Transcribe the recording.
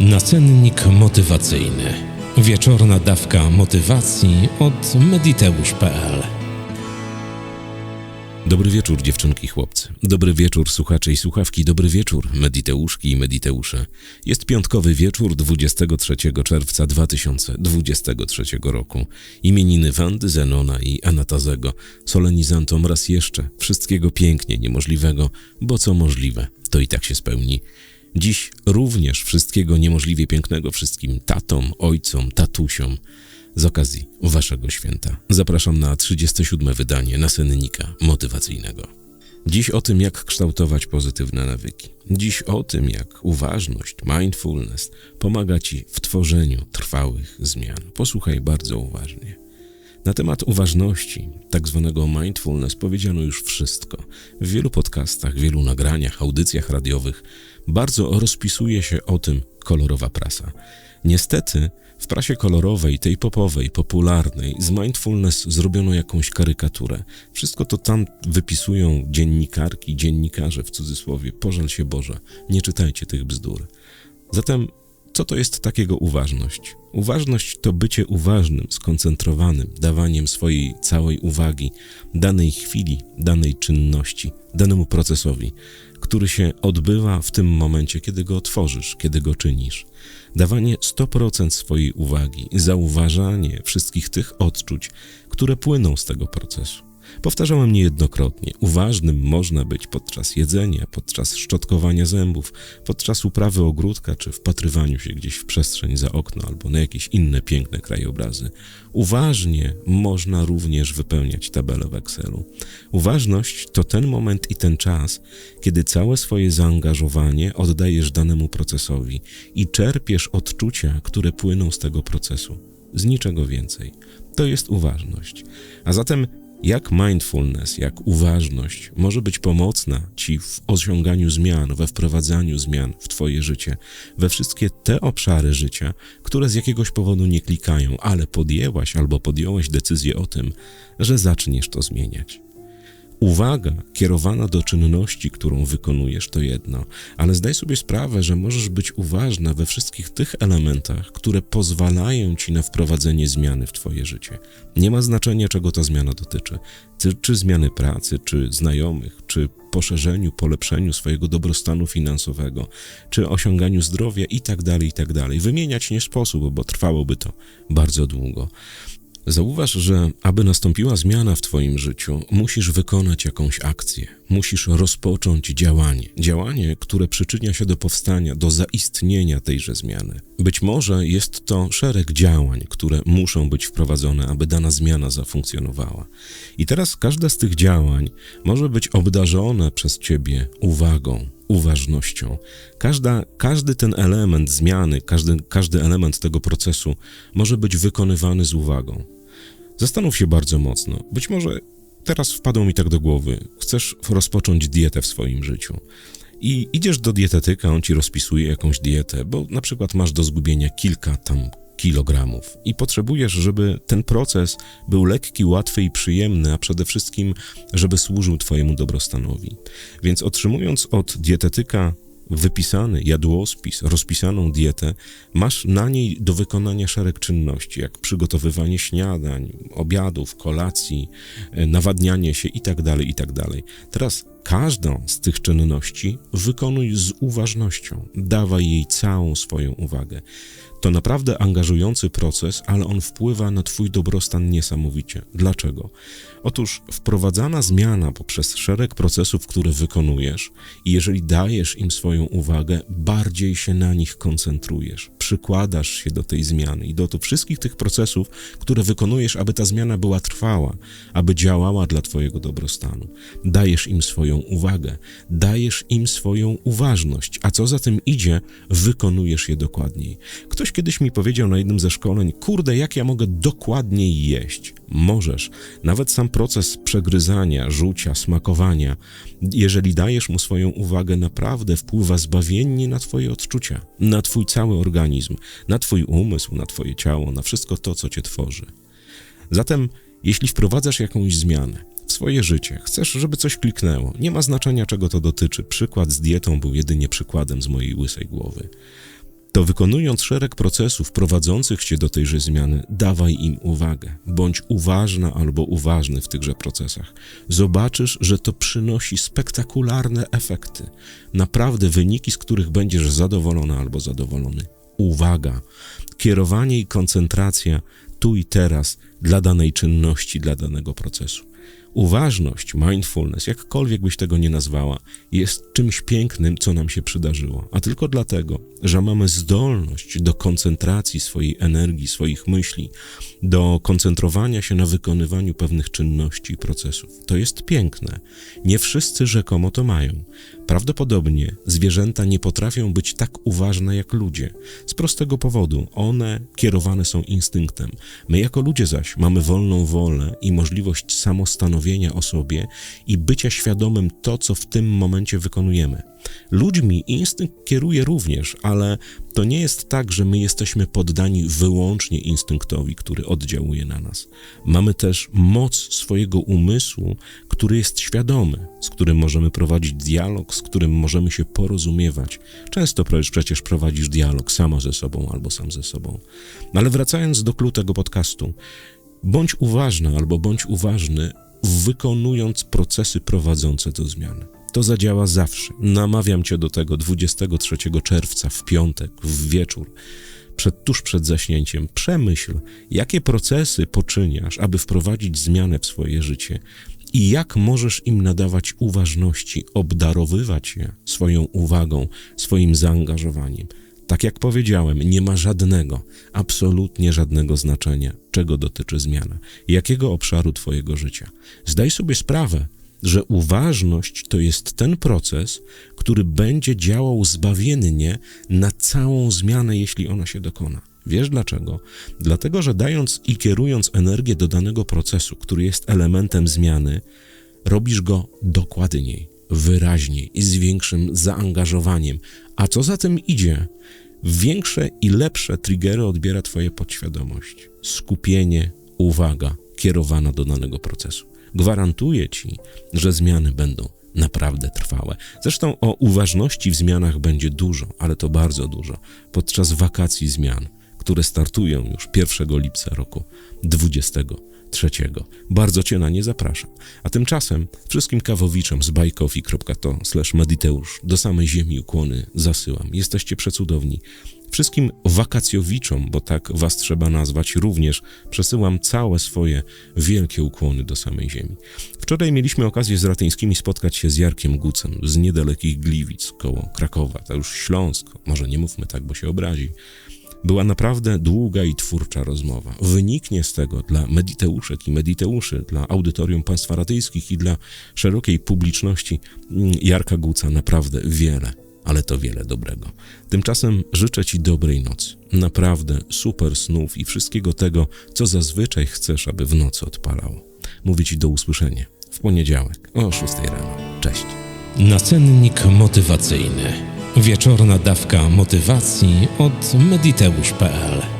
Nacennik motywacyjny. Wieczorna dawka motywacji od mediteusz.pl Dobry wieczór, dziewczynki i chłopcy. Dobry wieczór, słuchacze i słuchawki. Dobry wieczór, mediteuszki i mediteusze. Jest piątkowy wieczór 23 czerwca 2023 roku. Imieniny Wandy, Zenona i Anatazego. Solenizantom raz jeszcze. Wszystkiego pięknie niemożliwego, bo co możliwe, to i tak się spełni. Dziś również wszystkiego niemożliwie pięknego wszystkim tatom, ojcom, tatusiom z okazji Waszego święta. Zapraszam na 37. wydanie nasennika motywacyjnego. Dziś o tym, jak kształtować pozytywne nawyki. Dziś o tym, jak uważność, mindfulness pomaga Ci w tworzeniu trwałych zmian. Posłuchaj bardzo uważnie. Na temat uważności, tak zwanego mindfulness, powiedziano już wszystko. W wielu podcastach, wielu nagraniach, audycjach radiowych bardzo rozpisuje się o tym kolorowa prasa. Niestety, w prasie kolorowej, tej popowej, popularnej, z mindfulness zrobiono jakąś karykaturę. Wszystko to tam wypisują dziennikarki, dziennikarze w cudzysłowie. Pożal się Boże, nie czytajcie tych bzdur. Zatem co to jest takiego uważność? Uważność to bycie uważnym, skoncentrowanym, dawaniem swojej całej uwagi danej chwili, danej czynności, danemu procesowi, który się odbywa w tym momencie, kiedy go otworzysz, kiedy go czynisz. Dawanie 100% swojej uwagi, zauważanie wszystkich tych odczuć, które płyną z tego procesu. Powtarzałem niejednokrotnie, uważnym można być podczas jedzenia, podczas szczotkowania zębów, podczas uprawy ogródka czy wpatrywaniu się gdzieś w przestrzeń za okno albo na jakieś inne piękne krajobrazy. Uważnie można również wypełniać tabelę w Excelu. Uważność to ten moment i ten czas, kiedy całe swoje zaangażowanie oddajesz danemu procesowi i czerpiesz odczucia, które płyną z tego procesu. Z niczego więcej. To jest uważność. A zatem jak mindfulness, jak uważność może być pomocna Ci w osiąganiu zmian, we wprowadzaniu zmian w Twoje życie, we wszystkie te obszary życia, które z jakiegoś powodu nie klikają, ale podjęłaś albo podjąłeś decyzję o tym, że zaczniesz to zmieniać. Uwaga kierowana do czynności, którą wykonujesz, to jedno, ale zdaj sobie sprawę, że możesz być uważna we wszystkich tych elementach, które pozwalają ci na wprowadzenie zmiany w Twoje życie. Nie ma znaczenia, czego ta zmiana dotyczy. Czy, czy zmiany pracy, czy znajomych, czy poszerzeniu, polepszeniu swojego dobrostanu finansowego, czy osiąganiu zdrowia i tak dalej, i tak dalej. Wymieniać nie sposób, bo trwałoby to bardzo długo. Zauważ, że aby nastąpiła zmiana w Twoim życiu, musisz wykonać jakąś akcję, musisz rozpocząć działanie. Działanie, które przyczynia się do powstania, do zaistnienia tejże zmiany. Być może jest to szereg działań, które muszą być wprowadzone, aby dana zmiana zafunkcjonowała. I teraz każde z tych działań może być obdarzone przez Ciebie uwagą, uważnością. Każda, każdy ten element zmiany, każdy, każdy element tego procesu może być wykonywany z uwagą. Zastanów się bardzo mocno. Być może teraz wpadło mi tak do głowy. Chcesz rozpocząć dietę w swoim życiu. I idziesz do dietetyka, on ci rozpisuje jakąś dietę, bo na przykład masz do zgubienia kilka tam kilogramów i potrzebujesz, żeby ten proces był lekki, łatwy i przyjemny, a przede wszystkim, żeby służył Twojemu dobrostanowi. Więc otrzymując od dietetyka wypisany jadłospis, rozpisaną dietę, masz na niej do wykonania szereg czynności, jak przygotowywanie śniadań, obiadów, kolacji, nawadnianie się itd., tak itd. Tak Teraz każdą z tych czynności wykonuj z uważnością, dawaj jej całą swoją uwagę. To naprawdę angażujący proces, ale on wpływa na Twój dobrostan niesamowicie. Dlaczego? Otóż wprowadzana zmiana poprzez szereg procesów, które wykonujesz, i jeżeli dajesz im swoją uwagę, bardziej się na nich koncentrujesz, przykładasz się do tej zmiany i do tych wszystkich tych procesów, które wykonujesz, aby ta zmiana była trwała, aby działała dla Twojego dobrostanu. Dajesz im swoją uwagę, dajesz im swoją uważność, a co za tym idzie, wykonujesz je dokładniej. Ktoś kiedyś mi powiedział na jednym ze szkoleń: Kurde, jak ja mogę dokładniej jeść? Możesz. Nawet sam proces przegryzania, rzucia, smakowania, jeżeli dajesz mu swoją uwagę, naprawdę wpływa zbawiennie na Twoje odczucia, na Twój cały organizm, na Twój umysł, na Twoje ciało, na wszystko to, co Cię tworzy. Zatem, jeśli wprowadzasz jakąś zmianę, w swoje życie. Chcesz, żeby coś kliknęło. Nie ma znaczenia, czego to dotyczy. Przykład z dietą był jedynie przykładem z mojej łysej głowy. to wykonując szereg procesów prowadzących cię do tejże zmiany, dawaj im uwagę. Bądź uważna albo uważny w tychże procesach. Zobaczysz, że to przynosi spektakularne efekty. Naprawdę wyniki, z których będziesz zadowolona albo zadowolony. Uwaga, kierowanie i koncentracja tu i teraz dla danej czynności, dla danego procesu. Uważność, mindfulness, jakkolwiek byś tego nie nazwała, jest czymś pięknym, co nam się przydarzyło, a tylko dlatego, że mamy zdolność do koncentracji swojej energii, swoich myśli, do koncentrowania się na wykonywaniu pewnych czynności i procesów. To jest piękne. Nie wszyscy rzekomo to mają. Prawdopodobnie zwierzęta nie potrafią być tak uważne jak ludzie. Z prostego powodu, one kierowane są instynktem. My jako ludzie zaś mamy wolną wolę i możliwość samostanowienia o sobie i bycia świadomym to, co w tym momencie wykonujemy. Ludźmi instynkt kieruje również, ale to nie jest tak, że my jesteśmy poddani wyłącznie instynktowi, który oddziałuje na nas. Mamy też moc swojego umysłu, który jest świadomy, z którym możemy prowadzić dialog, z którym możemy się porozumiewać. Często przecież- prowadzisz dialog sama ze sobą albo sam ze sobą. Ale wracając do clou tego podcastu, bądź uważna albo bądź uważny, wykonując procesy prowadzące do zmiany. To zadziała zawsze. Namawiam cię do tego 23 czerwca w piątek, w wieczór, przed, tuż przed zaśnięciem. Przemyśl, jakie procesy poczyniasz, aby wprowadzić zmianę w swoje życie i jak możesz im nadawać uważności, obdarowywać je swoją uwagą, swoim zaangażowaniem. Tak jak powiedziałem, nie ma żadnego, absolutnie żadnego znaczenia, czego dotyczy zmiana, jakiego obszaru Twojego życia. Zdaj sobie sprawę, że uważność to jest ten proces, który będzie działał zbawiennie na całą zmianę, jeśli ona się dokona. Wiesz dlaczego? Dlatego, że dając i kierując energię do danego procesu, który jest elementem zmiany, robisz go dokładniej, wyraźniej i z większym zaangażowaniem. A co za tym idzie? Większe i lepsze triggery odbiera Twoja podświadomość. Skupienie, uwaga kierowana do danego procesu. Gwarantuję Ci, że zmiany będą naprawdę trwałe. Zresztą o uważności w zmianach będzie dużo, ale to bardzo dużo, podczas wakacji zmian, które startują już 1 lipca roku 23. Bardzo Cię na nie zapraszam. A tymczasem wszystkim kawowiczom z bajkofi.to slash mediteusz do samej ziemi ukłony zasyłam. Jesteście przecudowni. Wszystkim wakacjowiczom, bo tak was trzeba nazwać, również przesyłam całe swoje wielkie ukłony do samej ziemi. Wczoraj mieliśmy okazję z Ratyńskimi spotkać się z Jarkiem Gucem z niedalekich Gliwic, koło Krakowa, to już Śląsk, może nie mówmy tak, bo się obrazi. Była naprawdę długa i twórcza rozmowa. Wyniknie z tego dla mediteuszek i mediteuszy, dla audytorium państwa ratyjskich i dla szerokiej publiczności mm, Jarka Guca naprawdę wiele, ale to wiele dobrego. Tymczasem życzę Ci dobrej nocy. Naprawdę super snów i wszystkiego tego, co zazwyczaj chcesz, aby w nocy odpalało. Mówię Ci do usłyszenia w poniedziałek o 6 rano. Cześć. Nacennik motywacyjny. Wieczorna dawka motywacji od mediteusz.pl